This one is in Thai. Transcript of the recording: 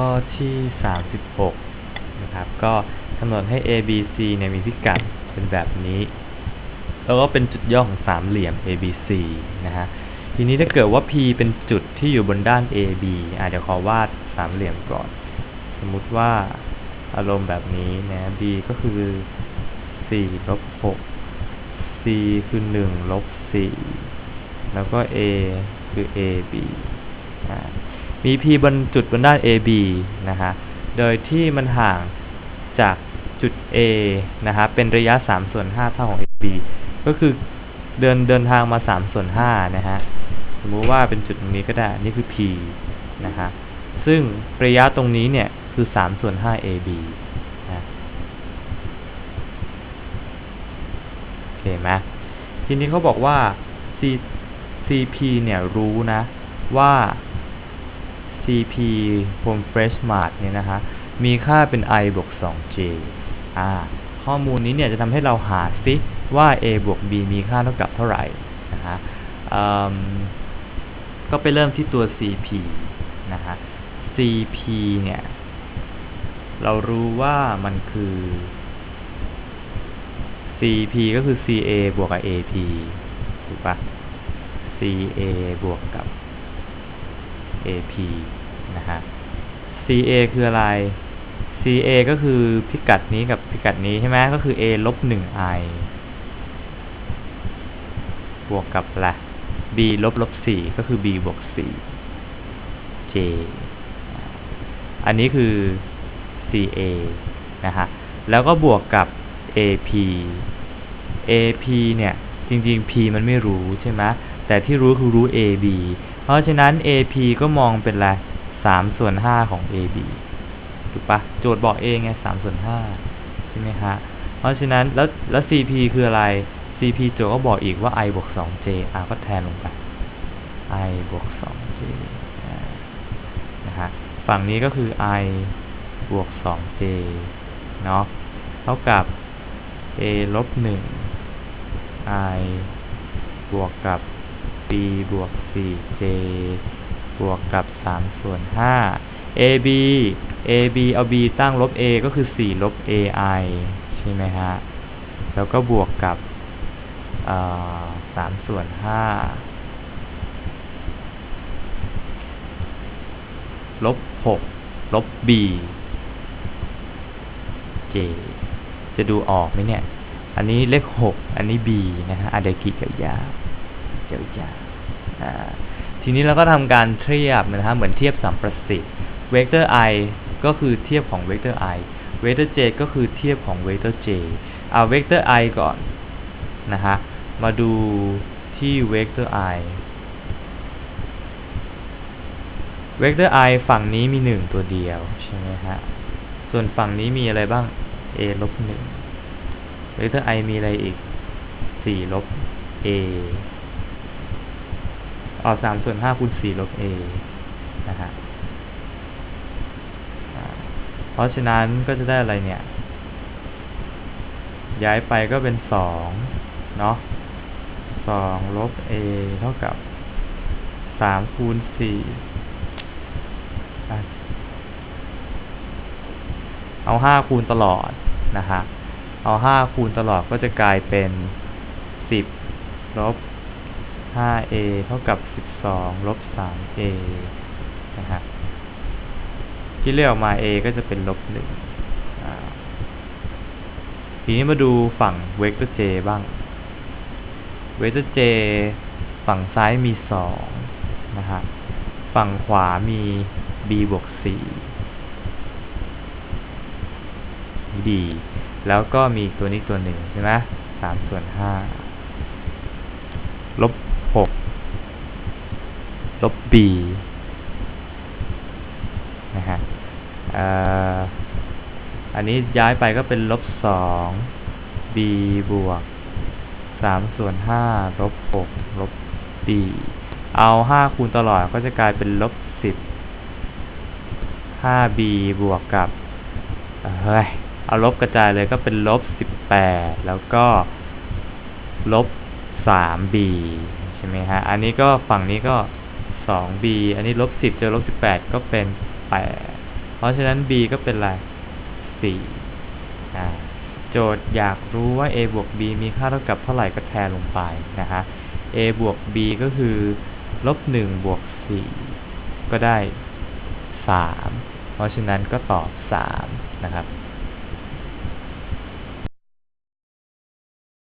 ข้อที่ 36 นะครับ ก็กำหนดให้ A B C เนี่ยมีพิกัดเป็นแบบนี้ แล้วก็เป็นจุดย่อของสามเหลี่ยม A B C นะฮะ ทีนี้ถ้าเกิดว่า P เป็นจุดที่อยู่บนด้าน A B อะเดี๋ยวขอวาดสามเหลี่ยมก่อน สมมุติว่าอารมณ์แบบนี้นะ B ก็คือ4ลบ6 C คือ1ลบ4แล้วก็ A คือ AB มี P บนจุดบนด้าน AB นะฮะ โดยที่มันห่างจากจุด A นะฮะ เป็นระยะ3ส่วน5เท่าของ AB ก็คือเดินเดินทางมา3ส่วน5นะฮะ สมมุติว่าเป็นจุดตรงนี้ก็ได้ นี่คือ P นะฮะ ซึ่งระยะตรงนี้เนี่ยคือ3ส่วน5 AB นะโอเคไหมทีนี้เขาบอกว่า C CP เนี่ยรู้นะว่า CP Home Fresh Mart เนี่ยนะฮะมีค่าเป็น i บวก 2j อ่าข้อมูลนี้เนี่ยจะทำให้เราหาซิว่า a บวก b มีค่าเท่ากับเท่าไหร่นะฮะอืมก็ไปเริ่มที่ตัว CP นะฮะ CP เนี่ย เรารู้ว่ามันคือ CP ก็คือ CA บวกกับ AP ถูกปะ CA บวกกับ AP นะฮะ CA คืออะไร CA ก็คือพิกัดนี้กับพิกัดนี้ใช่ไหมก็คือ A ลบ 1i บวกกับละ B ลบลบ 4 ก็คือ B บวก 4 J อันนี้คือ CA นะฮะ แล้วก็บวกกับ AP AP เนี่ย จริง ๆ P มันไม่รู้ใช่ไหมแต่ที่รู้คือรู้ AB เพราะฉะนั้น AP ก็มองเป็นอะไร3ส่วน5ของ AB ถูกปะโจทย์บอกเองไง3ส่วน5ใช่ไหมฮะ เพราะฉะนั้นแล้วแล้ว CP คืออะไร CP โจทย์ก็บอกอีกว่า i บวก 2j อะก็แทนลงไป i บวก 2j อ่านะฮะ ฝั่งนี้ก็คือ i บวก 2j เนาะ เท่ากับ a ลบ 1 i บวกกับ b บวก 4j บวกกับ3ส่วน5 ab ab เอา b ตั้งลบ a ก็คือ4ลบ ai ใช่ไหมฮะ แล้วก็บวกกับสามส่วน5ลบ6ลบ b j จะดูออกไหมเนี่ย อันนี้เลข6อันนี้ b นะฮะอะเดยวขีดยา วๆยาวๆอ่าทีนี้เราก็ทำการเทียบนะฮะเหมือนเทียบสัมประสิทธิ์เวกเตอร์ i ก็คือเทียบของเวกเตอร์ i เวกเตอร์ j ก็คือเทียบของเวกเตอร์ j เอาเวกเตอร์ i ก่อนนะฮะมาดูที่เวกเตอร์ i เวกเตอร์ i ฝั่งนี้มี 1 ตัวเดียวใช่ไหมฮะส่วนฝั่งนี้มีอะไรบ้าง a ลบ1เวกเตอร์ i มีอะไรอีก4ลบ a เอา3ส่วน5คูณ4ลบ a นะฮะเพราะฉะนั้นก็จะได้อะไรเนี่ย ย้ายไปก็เป็น2เนาะ2ลบ a เท่ากับ3คูณ4เอา5คูณตลอดนะฮะเอา5คูณตลอดก็จะกลายเป็น10ลบ 5a เท่ากับ 12 ลบ 3a นะฮะ ที่เลือกออกมา a ก็จะเป็นลบ1ทีนี้มาดูฝั่งเวกเตอร์ j บ้าง เวกเตอร์ j ฝั่งซ้ายมี 2 นะฮะ ฝั่งขวามี b บวก4 b แล้วก็มีตัวนี้ตัวหนึ่งใช่ไหม3ส่วน5ลบ 6ลบ b นะฮะอันนี้ย้ายไปก็เป็นลบ2 b บวก3ส่วน5ลบ6ลบ b เอา5คูณตลอดก็จะกลายเป็นลบ10 5b บวกกับเฮ้ยเอาลบกระจายเลยก็เป็นลบ18แล้วก็ลบ 3b ใช่ไหมฮะ อันนี้ก็ฝั่งนี้ก็ 2b อันนี้ลบ 10 เจอลบ 18 ก็เป็น 8 เพราะฉะนั้น b ก็เป็นอะไรสี่อ่า โจทย์อยากรู้ว่า a บวก b มีค่าเท่ากับเท่าไหร่ก็แทนลงไปนะฮะ a บวก b ก็คือลบหนึ่งบวกสี่ก็ได้สามเพราะฉะนั้นก็ตอบสามนะครับ